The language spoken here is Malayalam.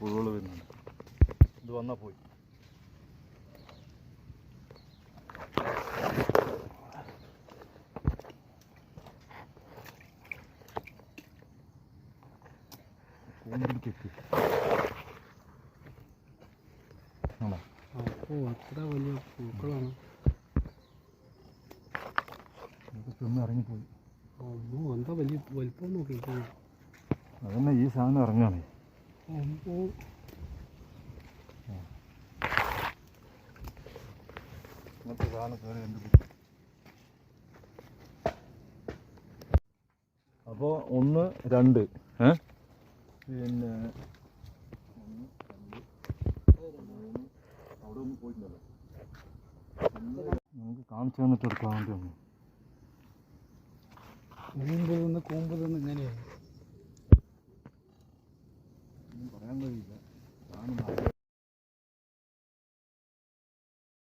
പുഴുകൾ വരുന്നുണ്ട് ഇത് വന്നാൽ പോയി. കൂമ്പിടിക്കെത്തി അത്ര വലിയ പൂക്കളാണ്. ഇറങ്ങിപ്പോയി. എന്താ വലിയ വലിപ്പം അതന്നെ ഈ സാധനം ഇറങ്ങാണ് ഇങ്ങനത്തെ സാധനം കയറി അപ്പോൾ ഒന്ന് രണ്ട് ഏ? പിന്നെ നമുക്ക് കാണിച്ചു തന്നിട്ട് എടുക്കാൻ വേണ്ടി വന്നു. നീമ്പ് നിന്ന് കൂമ്പ് നിന്ന് ഇങ്ങനെയാണ് പറയാൻ കഴിയില്ല. കാണുന്ന